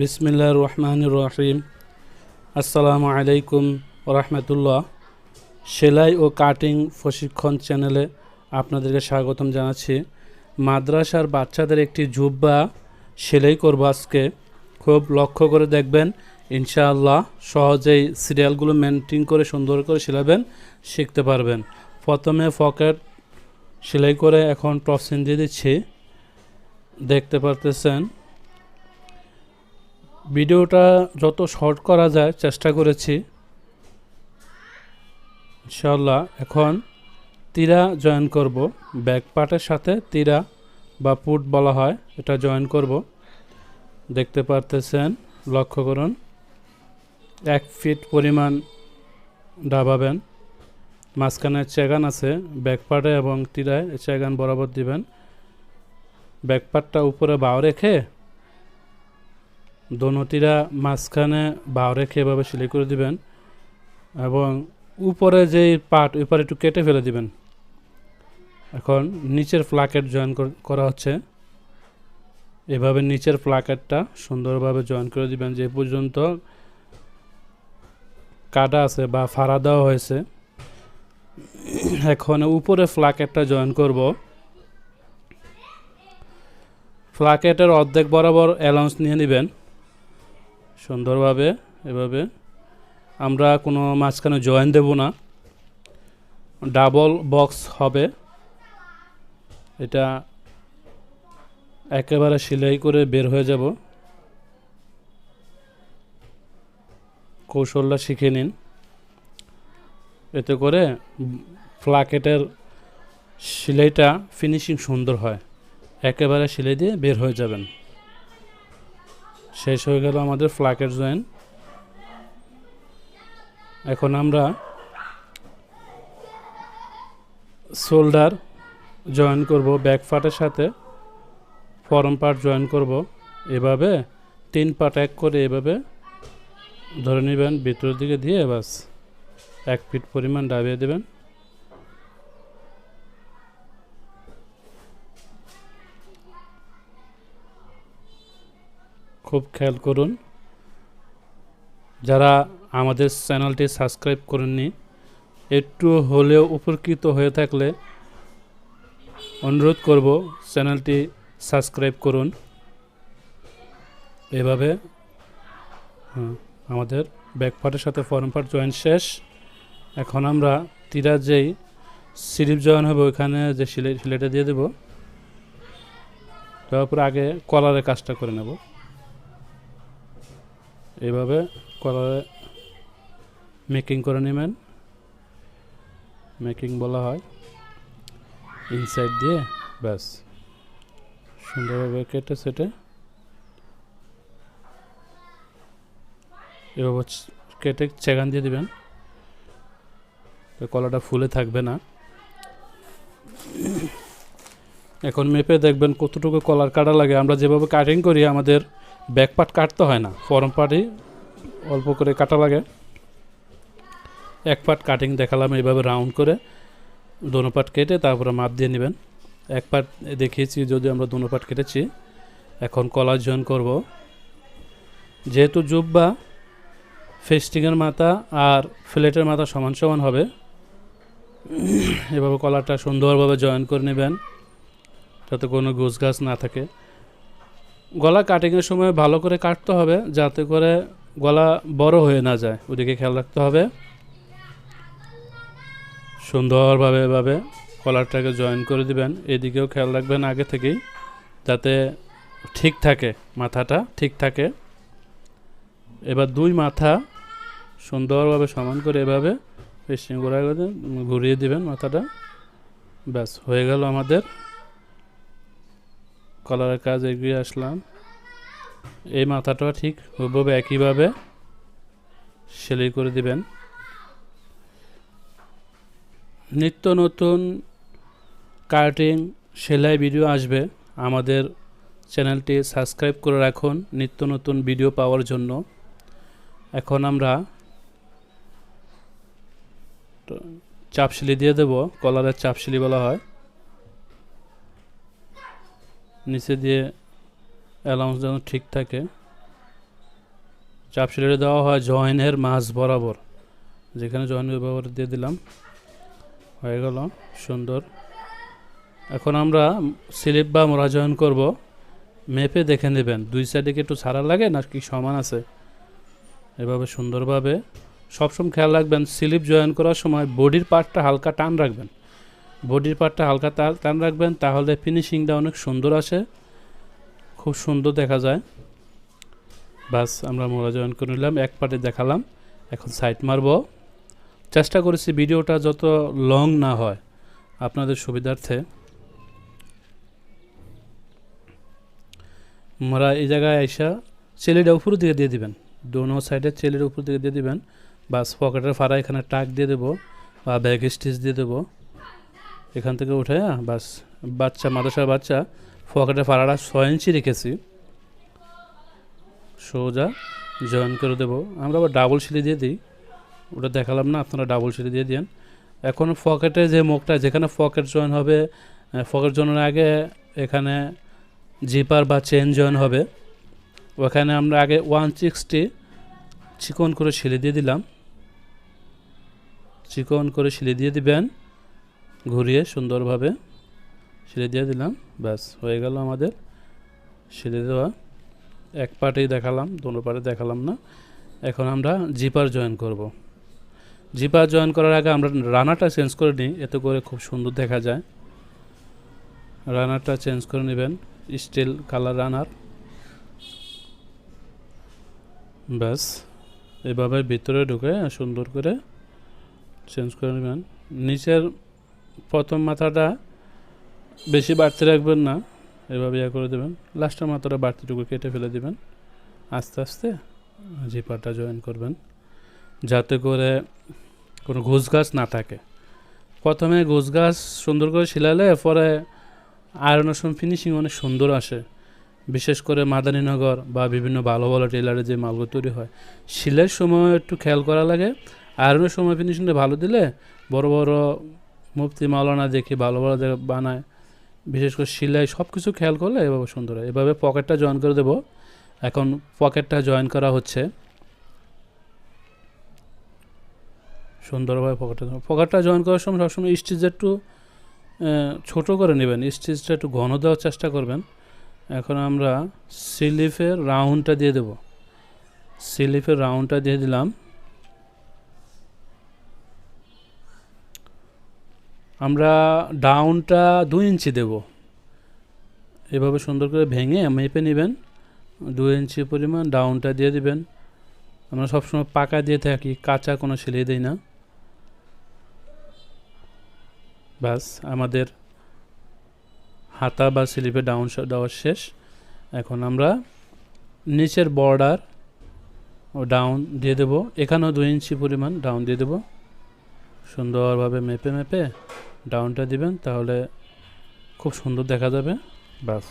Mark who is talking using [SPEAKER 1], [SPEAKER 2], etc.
[SPEAKER 1] বিসমিল্লা রহমান রহিম। আসসালামু আলাইকুম রহমতুল্লাহ। সেলাই ও কাটিং প্রশিক্ষণ চ্যানেলে আপনাদেরকে স্বাগতম জানাচ্ছি। মাদ্রাসার বাচ্চাদের একটি জুব্বা সেলাই করব আজকে। খুব লক্ষ্য করে দেখবেন, ইনশাআল্লাহ সহজেই সিরিয়ালগুলো মেনটেন করে, সুন্দর করে সেলাবেন শিখতে পারবেন। প্রথমে পকেট সেলাই করে এখন টপসিন দিয়ে দিচ্ছি। দেখতে পারতেছেন ভিডিওটা যত শর্ট করা যায়, চেষ্টা করেছি। ইনশাল্লাহ এখন তীরা জয়েন করব। ব্যাক পার্টের সাথে তীরা বা পুট বলা হয়, এটা জয়েন করব। দেখতে পারতেছেন, লক্ষ্য করুন, এক ফিট পরিমাণ ডাবাবেন। মাঝখানে চেগান আছে, ব্যাক পার্টে এবং তীরায় চেগান বরাবর দিবেন। ব্যাক পার্টটা উপরে বাও রেখে দোনতিরা মাঝখানে বাও রেখে এভাবে সেলাই করে দিবেন এবং উপরে যেই পাট, ওই পার্ট একটু কেটে ফেলে দিবেন। এখন নিচের ফ্লাকেট জয়েন করা হচ্ছে। এভাবে নিচের ফ্লাকেটটা সুন্দরভাবে জয়েন করে দিবেন। যে পর্যন্ত কাটা আছে বা ফাড়া দেওয়া হয়েছে, এখন উপরে ফ্লাকেটটা জয়েন করব। ফ্লাকেটের অর্ধেক বরাবর অ্যালাউন্স নিয়ে নেবেন। সুন্দরভাবে এভাবে। আমরা কোনো মাঝখানে জয়েন দেব না। ডাবল বক্স হবে। এটা একেবারে সেলাই করে বের হয়ে যাব। কৌশলটা শিখে নিন। এতে করে ফ্লাকেটের সেলাইটা ফিনিশিং সুন্দর হয়। একেবারে সেলাই দিয়ে বের হয়ে যাবেন। শেষ হয়ে গেল আমাদের ফ্লাকের জয়েন। এখন আমরা শোল্ডার জয়েন করব, ব্যাক পার্টের সাথে, ফরম পার্ট জয়েন করব। এভাবে তিন পার্ট এক করে এভাবে ধরে নেবেন, ভিতরের দিকে দিয়ে বাস এক ফিট পরিমাণ ডাবিয়ে দেবেন। খুব খেয়াল করুন। যারা আমাদের চ্যানেলটি সাবস্ক্রাইব করেননি একটু হলেও উপকৃত হয়ে থাকলে অনুরোধ করব চ্যানেলটি সাবস্ক্রাইব করুন। এভাবে হ্যাঁ, আমাদের ব্যাকপার্টের সাথে ফরম পার্ট জয়েন শেষ। এখন আমরা তীরা যেই স্লিপ জয়েন হবে ওইখানে যে সিলে সিলেটা দিয়ে দেবো। তারপরে আগে কলারের কাজটা করে নেব। এইভাবে কলারে মেকিং করে নেবেন। মেকিং বলা হয়। ইনসাইড দিয়ে, ব্যাস। সুন্দরভাবে কেটে, সেটে। এভাবে কেটে চেগান দিয়ে দিবেন। কলাটা ফুলে থাকবে না। এখন মেপে দেখবেন কতটুকু কলার কাটা লাগে। আমরা যেভাবে কাটিং করি, আমাদের ব্যাক পার্ট কাটতে হয় না, ফরম পার্টই অল্প করে কাটা লাগে। এক পার্ট কাটিং দেখালাম, এইভাবে রাউন্ড করে দোনো পার্ট কেটে তারপরে মাপ দিয়ে নেবেন। এক পার্ট দেখিয়েছি, যদি আমরা দোনো পার্ট কেটেছি, এখন কলার জয়েন করব। যেহেতু জুব্বা, ফেস্টিংয়ের মাথা আর ফ্লেটের মাথা সমান সমান হবে, এভাবে কলারটা সুন্দরভাবে জয়েন করে নেবেন, যাতে কোনো গোছ গাছ না থাকে। গলা কাটিংয়ের সময় ভালো করে কাটতে হবে যাতে করে গলা বড় হয়ে না যায়। ওদিকে খেয়াল রাখতে হবে। সুন্দরভাবে এভাবে কলারটাকে জয়েন করে দিবেন। এদিকেও খেয়াল রাখবেন আগে থেকেই যাতে ঠিক থাকে, মাথাটা ঠিক থাকে। এবার দুই মাথা সুন্দরভাবে সমান করে এভাবে পেস্টিং ঘোরা ঘুরিয়ে দিবেন মাথাটা। ব্যাস, হয়ে গেল আমাদের কলারের কাজ এগিয়ে আসলাম। এই মাথাটা ঠিক হুবভাবে একইভাবে সেলাই করে দিবেন। নিত্য নতুন কাটিং, সেলাই ভিডিও আসবে। আমাদের চ্যানেলটি সাবস্ক্রাইব করে রাখুন নিত্য নতুন ভিডিও পাওয়ার জন্য। এখন আমরা চাপশিলি দিয়ে দেব, কলারের চাপশিলি বলা হয়। নিচে দিয়ে অ্যালাউন্স যেন ঠিক থাকে। চাপ সিলাইটা দেওয়া হয় জয়েনের মাঝ বরাবর। যেখানে জয়েন বরাবর দিয়ে দিলাম। হয়ে গেল, সুন্দর। এখন আমরা স্লিপ বা মোড়া জয়েন করব। মেপে দেখে নেবেন, দুই সাইডে কি একটু ছাড়া লাগে না কি সমান আছে? এভাবে সুন্দরভাবে। সবসময় খেয়াল রাখবেন স্লিপ জয়েন করার সময় বডির পার্টটা হালকা টান রাখবেন। বডির পার্টটা হালকা টান রাখবেন, তাহলে ফিনিশিংটা অনেক সুন্দর আসে। খুব সুন্দর দেখা যায়। বাস, আমরা মোড়া জয়েন করে নিলাম, এক পার্টে দেখালাম। এখন সাইড মারবো। চেষ্টা করেছি ভিডিওটা যত লং না হয়, আপনাদের সুবিধার্থে। মোরা এই জায়গায় আইসা চেলিটা উপর দিকে দিয়ে দিবেন। দোনো সাইডে চেলির উপর দিকে দিয়ে দিবেন। বাস, পকেটের ফাড়া এখানে টাক দিয়ে দেবো বা ব্যাগ স্টিচ দিয়ে দেবো। এখান থেকে উঠে, বাস, বাচ্চা, মাদ্রাসার বাচ্চা পকেটের ফাড়াটা ছয় ইঞ্চি রেখেছি। সোজা জয়েন করে দেবো। আমরা আবার ডাবল সিলি দিয়ে দিই। ওটা দেখালাম না, আপনারা ডাবল সিলি দিয়ে দিন এখন পকেটে যে মুখটা, যেখানে পকেট জয়েন হবে পকেট জয়েনের আগে এখানে জিপার বা চেন জয়েন হবে। ওখানে আমরা আগে ওয়ান সিক্সটি চিকন করে সিলি দিয়ে দিলাম। চিকন করে সিলি দিয়ে দিবেন। ঘুরিয়ে সুন্দরভাবে সিলি দিয়ে দিলাম। ব্যাস, হয়ে গেল আমাদের সিলি দেওয়া। এক পার্টেই দেখালাম, দোনো পার্টে দেখালাম না। এখন আমরা জিপার জয়েন করব। জিপার জয়েন করার আগে আমরা রানারটা চেঞ্জ করে নিই, এতে করে খুব সুন্দর দেখা যায়। রানারটা চেঞ্জ করে নেবেন, স্টিল কালার রানার। ব্যাস, এভাবে ভিতরে ঢুকে সুন্দর করে চেঞ্জ করে নেবেন। নিচের প্রথম মাথাটা বেশি বাড়তে রাখবেন না, এভাবে ইয়ে করে দেবেন। লাস্টের মাথাটা বাড়তিটুকু কেটে ফেলে দিবেন। আস্তে আস্তে জিপারটা জয়েন করবেন। যাতে করে কোনো ঘুষ গাছ না থাকে। প্রথমে ঘুষ গাছ সুন্দর করে শিলালে পরে আয়রনের সময় ফিনিশিং অনেক সুন্দর আসে। বিশেষ করে মাদানীনগর বা বিভিন্ন ভালো ভালো টেলারে যে মালগুলো তৈরি হয়। শিলের সময় একটু খেয়াল করা লাগে। আয়রনের সময় ফিনিশিংটা ভালো দিলে বড় বড় মুফতি মাওলানা দেখি ভালো ভালো বানায়, বিশেষ করে সিলাই সব কিছু খেয়াল করলে এভাবে সুন্দর হয়। এভাবে পকেটটা জয়েন করে দেবো। এখন পকেটটা জয়েন করা হচ্ছে। সুন্দরভাবে পকেটটা পকেটটা জয়েন করার সময় সবসময় স্টিচটা একটু ছোট করে নেবেন। স্টিচটা একটু ঘন দেওয়ার চেষ্টা করবেন। এখন আমরা সিলিফের রাউন্ডটা দিয়ে দেব। সিলিফের রাউন্ডটা দিয়ে দিলাম। আমরা ডাউনটা দুই ইঞ্চি দেব। এভাবে সুন্দর করে ভেঙে মেপে নেবেন। দুই ইঞ্চি পরিমাণ ডাউনটা দিয়ে দিবেন। আমরা সবসময় পাকা দিয়ে থাকি, কাঁচা কোনো সিলিয়ে দিই না। ব্যাস, আমাদের হাতা বা স্লিপে ডাউন দেওয়া শেষ। এখন আমরা নিচের বর্ডার ও ডাউন দিয়ে দেব। এখানেও দুই ইঞ্চি পরিমাণ ডাউন দিয়ে দেব। সুন্দরভাবে মেপে মেপে ডাউনটা দিবেন তাহলে খুব সুন্দর দেখা যাবে। ব্যাস।